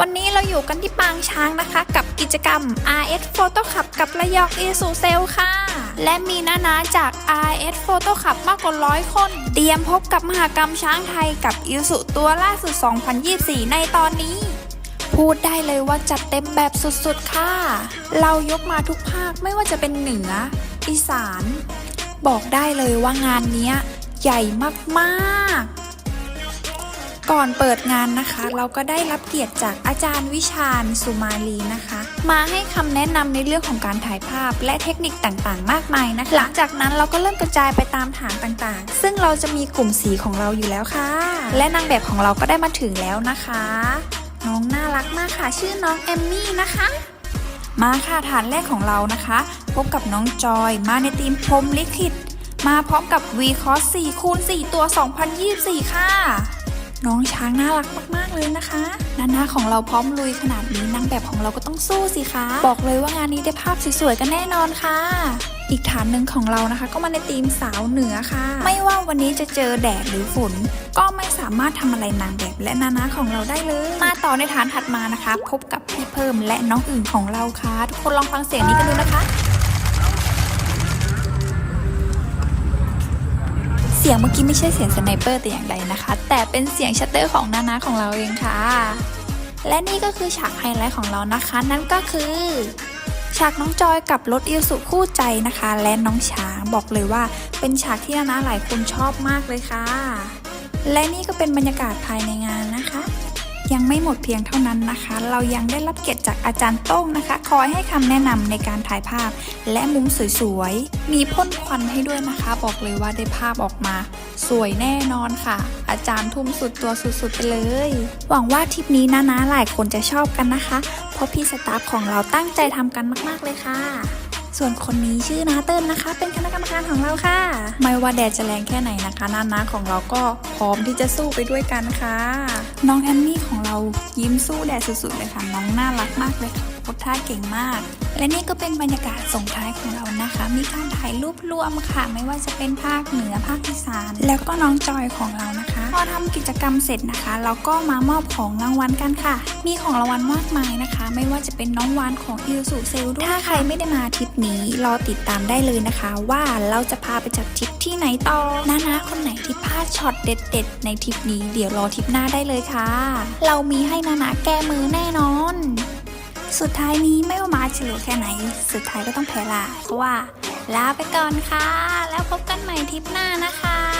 วันนี้เราอยู่กันที่ปางช้างนะคะ กับกิจกรรม RS Photo Club กับระยอง i s u s e l ค่ะ และมีนานาจาก RS Photo Club มากกว่าร้อยคน เตรียมพบกับมหากรรมช้างไทยกับอิสุตัวล่าสุด 2024 ในตอนนี้ พูดได้เลยว่าจัดเต็มแบบสุดๆค่ะ เรายกมาทุกภาคไม่ว่าจะเป็นเหนือ อีสาน บอกได้เลยว่างานนี้ใหญ่มากๆ ก่อนเปิดงานนะคะ เราก็ได้รับเกียรติจากอาจารย์วิชาญสุมาลีนะคะ มาให้คำแนะนำในเรื่องของการถ่ายภาพ และเทคนิคต่างๆ มากมายนะคะ หลังจากนั้นเราก็เริ่มกระจายไปตามฐานต่างๆ ซึ่งเราจะมีกลุ่มสีของเราอยู่แล้วค่ะ และนางแบบของเราก็ได้มาถึงแล้วนะคะ น้องน่ารักมากค่ะ ชื่อน้องแอมมี่นะคะมาค่ะฐานแรกของเรานะคะ พบกับน้องจอยมาในทีมพรมลิขิต มาพร้อมกับ V c o s 4คูณ4ตัว 2024 ค่ะ น้องช้างน่ารักมาก ๆ เลยนะคะนานาของเราพร้อมลุยขนาดนี้นางแบบของเราก็ต้องสู้สิคะ บอกเลยว่างานนี้ได้ภาพสวยๆกันแน่นอนค่ะอีกฐานหนึ่งของเรานะคะก็มาในทีมสาวเหนือค่ะ ไม่ว่าวันนี้จะเจอแดดหรือฝน ก็ไม่สามารถทำอะไรนางแบบและนานาของเราได้เลย มาต่อในฐานถัดมานะคะ พบกับพี่เพิ่มและน้องอื่นของเราค่ะ ทุกคนลองฟังเสียงนี้กันดูนะคะ สียงเมื่อกี้ไม่ใช่เสียงสไนเปอร์แต่อย่างใดนะคะ แต่เป็นเสียงชัตเตอร์ของนานาของเราเองค่ะ และนี่ก็คือฉากไฮไลท์ของเรานะคะ นั่นก็คือ ฉากน้องจอยกับรถอิลสุคู่ใจนะคะ และน้องช้างบอกเลยว่า เป็นฉากที่นานาหลายคนชอบมากเลยค่ะ และนี่ก็เป็นบรรยากาศภายในงาน ไม่หมดเพียงเท่านั้นนะคะ เรายังได้รับเกียรติจากอาจารย์โต้งนะคะ คอยให้คำแนะนำในการถ่ายภาพ และมุมสวยๆ มีพ่นควันให้ด้วยนะคะ บอกเลยว่าได้ภาพออกมา สวยแน่นอนค่ะ อาจารย์ทุ่มสุดตัวสุดๆไปเลย หวังว่าทริปนี้นะนะหลายคนจะชอบกันนะคะ เพราะพี่สตาฟของเราตั้งใจทำกันมากๆเลยค่ะ ส่วนคนนี้ชื่อนาเติ้ลนะคะ เป็นคณะกรรมการของเราค่ะ ไม่ว่าแดดจะแรงแค่ไหนนะคะนานาของเราก็พร้อมที่จะสู้ไปด้วยกันค่ะ น้องแอมมี่ของเรายิ้มสู้แดดสุดๆเลยค่ะ น้องน่ารักมากเลยค่ะ โพสท่าเก่งมาก และนี่ก็เป็นบรรยากาศส่งท้ายของเรานะคะ มีการถ่ายรูปรวมค่ะ ไม่ว่าจะเป็นภาคเหนือภาคอีสาน แล้วก็น้องจอยของเรานะคะ พอทำกิจกรรมเสร็จนะคะ เราก็มามอบของรางวัลกันค่ะ มีของรางวัลมากมายนะคะ ไม่ว่าจะเป็นน้องวานของอิลสุเซลด้วยถ้าใครไม่ได้มาทริปนี้รอติดตามได้เลยนะคะ ว่าเราจะพาไปจัดทริปที่ไหนต่อนะนะคนไหนที่พลาดช็อตเด็ด ๆ ในทริปนี้เดี๋ยวรอทริปหน้าได้เลยค่ะ เรามีให้นานะแก้มือแน่นอน สุดท้ายนี้ไม่ว่ามาจะเหลือแค่ไหน สุดท้ายก็ต้องแพ้ลาเพราะว่าลาไปก่อนค่ะ แล้วพบกันใหม่ทริปหน้านะคะ